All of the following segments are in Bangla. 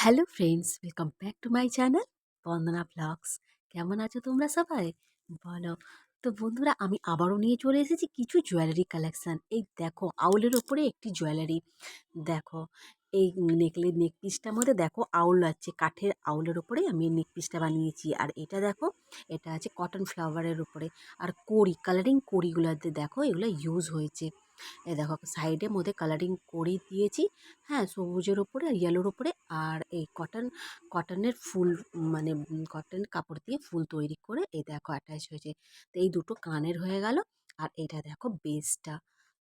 Hello friends, welcome back to my channel Bandana blogs. কেমন আছো তোমরা সবাই? বলো। তো বন্ধুরা, আমি আবারও নিয়ে চলে এসেছি কিছু জুয়েলারি কালেকশান এই দেখো, আউলের ওপরে একটি জুয়েলারি দেখো, এই নেকলে নেক পিসটার মধ্যে দেখো আউল আছে। কাঠের আউলের ওপরে আমি নেক পিসটা বানিয়েছি। আর এটা দেখো এটা আছে কটন ফ্লাওয়ারের উপরে। আর কড়ি কালারিং কড়িগুলোতে দেখো এগুলো ইউজ হয়েছে। এ দেখো সাইডে মধ্যে কালারিং কড়ি দিয়েছি হ্যাঁ সবুজের ওপরে আর ইয়েলোর ওপরে আর এই কটন কটনের ফুল মানে কটন কাপড় দিয়ে ফুল তৈরি করে এই দেখো অ্যাটাচ হয়েছে। তো এই দুটো কানের হয়ে গেল। আর এটা দেখো বেসটা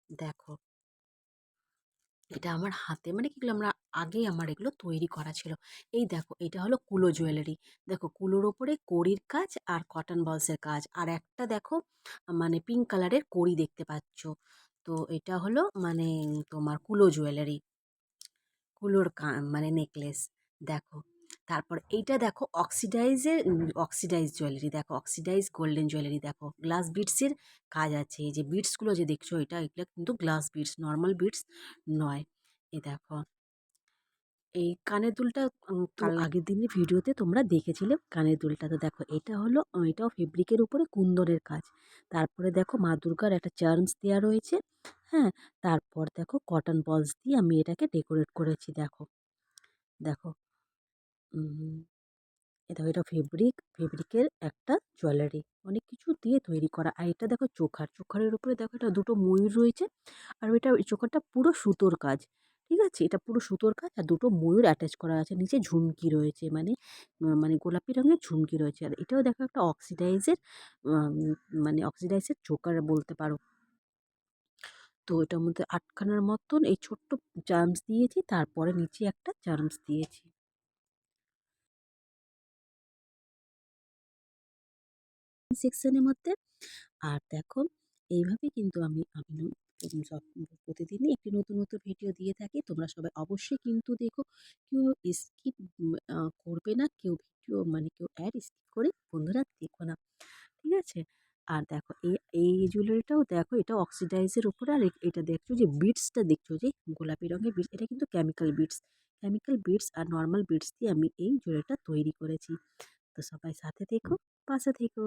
দেখো এটা আমার হাতে মানে কিগুলো আমরা আগেই আমার এগুলো তৈরি করা ছিল। এই দেখো, এটা হলো কুলো জুয়েলারি। দেখো, কুলোর ওপরে কড়ির কাজ আর কটন বলসের কাজ। আর একটা দেখো মানে পিঙ্ক কালারের কড়ি দেখতে পাচ্ছ। তো এটা হলো মানে তোমার কুলো জুয়েলারি। কুলোর মানে নেকলেস দেখো। তারপর এইটা দেখো অক্সিডাইজের অক্সিডাইজ জুয়েলারি দেখো অক্সিডাইজ গোল্ডেন জুয়েলারি দেখো। গ্লাস বিটসের কাজ আছে এই যে বিটসগুলো যে দেখছ এটা এগুলো কিন্তু গ্লাস বিটস নর্মাল বিটস নয়। এ দেখো এই কানের দুলটা কাল আগের দিনের ভিডিওতে তোমরা দেখেছিলে কানের দুলটা তো দেখো এটা হলো এটাও ফেব্রিকের উপরে কুন্দনের কাজ। তারপরে দেখো মা দুর্গার একটা চার্মস দেওয়া রয়েছে হ্যাঁ? তারপর দেখো কটন বলস দিয়ে আমি এটাকে ডেকোরেট করেছি দেখো। দেখো উম, এ দেখো এটা ফেব্রিক ফেব্রিকের একটা জুয়েলারি অনেক কিছু দিয়ে তৈরি করা। আর এটা দেখো চোখার চোখারের উপরে দেখো এটা দুটো ময়ূর রয়েছে আর এটা চোখারটা পুরো সুতোর কাজ ঠিক আছে? এটা পুরো সুতোর কাজ আর দুটো ময়ূর অ্যাটাচ করা আছে। নিচে ঝুমকি রয়েছে মানে মানে গোলাপি রঙের ঝুমকি রয়েছে। আর এটাও দেখো একটা অক্সিডাইজের মানে অক্সিডাইজের চোকার বলতে পারো। তো এটার মধ্যে আটখানার মতন এই ছোট্ট চার্মস দিয়েছি তারপরে নিচে একটা চার্মস দিয়েছি। সেকশনের মধ্যে। আর দেখো, এইভাবে কিন্তু আমি আমি প্রতিদিনই একটি নতুন নতুন ভিডিও দিয়ে থাকি। তোমরা সবাই অবশ্যই কিন্তু দেখো, কেউ স্কিপ করবে না, কেউ ভিডিও মানে কেউ অ্যাড স্কিপ করে বন্ধুরা দেখো না, ঠিক আছে? আর দেখো এই এই জুয়েলারিটাও দেখো, এটা অক্সিডাইজের উপরে, আর এটা দেখছ যে বিটসটা দেখছ যে গোলাপি রঙের বিটস এটা কিন্তু কেমিক্যাল বিটস কেমিক্যাল বিটস আর নর্মাল বিটস দিয়ে আমি এই জুয়েলারিটা তৈরি করেছি। তো সবাই সাথে থেকো পাশে থেকো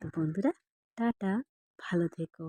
তো বন্ধুরা টাটা ভালো থেকো